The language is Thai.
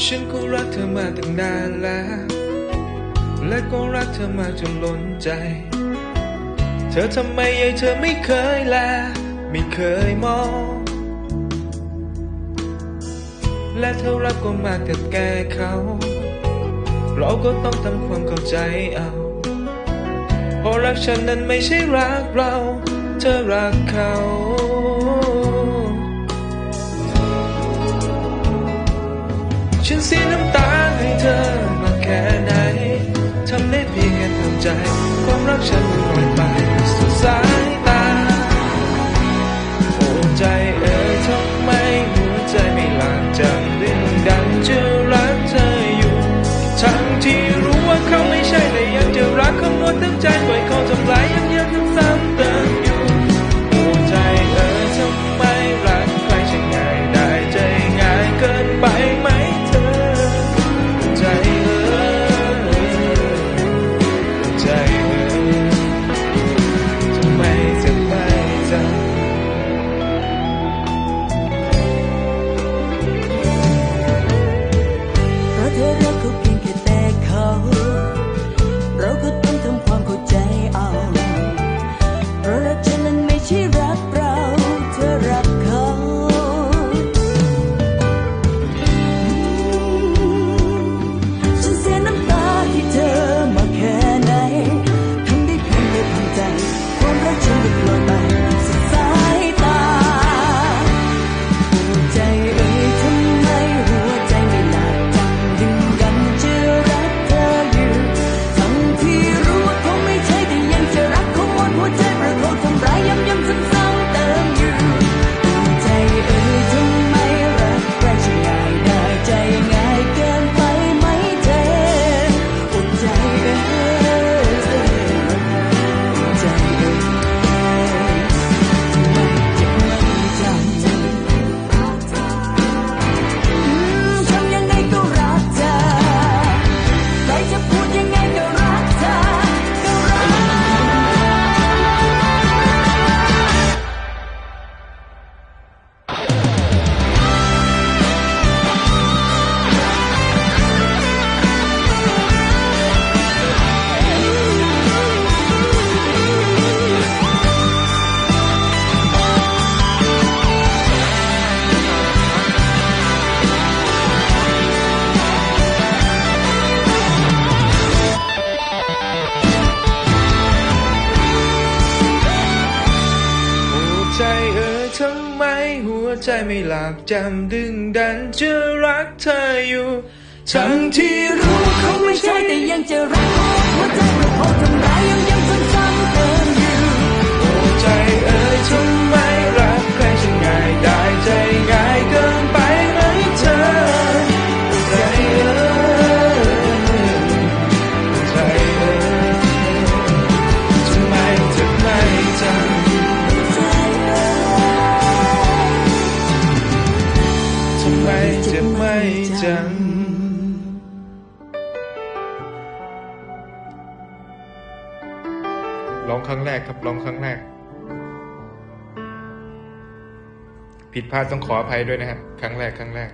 ฉันก็รักเธอมาตั้งนานแล้ว และก็รักเธอมาจนล้นใจ เธอทำไมยัยเธอไม่เคยแล ไม่เคยมอง และเธอรักก็มากับแกเขา เราก็ต้องทำความเข้าใจเอาเพราะรักฉันนั้นไม่ใช่รักเรา เธอรักเขา สียน้ำตาให้เธอมาแค่ไหนทำได้เพียงแค่ทำใจ ความรักฉันมันลอยไปสุดสายตาโอ้ใจเอ๋ยทำไมหัวใจไม่หลานจำดึงดันจะรักเธออยู่ ทั้งที่รู้ว่าเขาไม่ใช่แต่ยังจะรักเขาหมดทั้งใจปล่ ใจเออทำไมหัวใจไม่หลับจำดึงดันจะรักเธออยู่ ทั้งที่รู้เขาไม่ใช่แต่ยังจะรักหัวใจเราทำไม ไม่จำร้องครั้งแรกครับ ร้องครั้งแรก ผิดพลาดต้องขออภัยด้วยนะครับ ครั้งแรก ครั้งแรก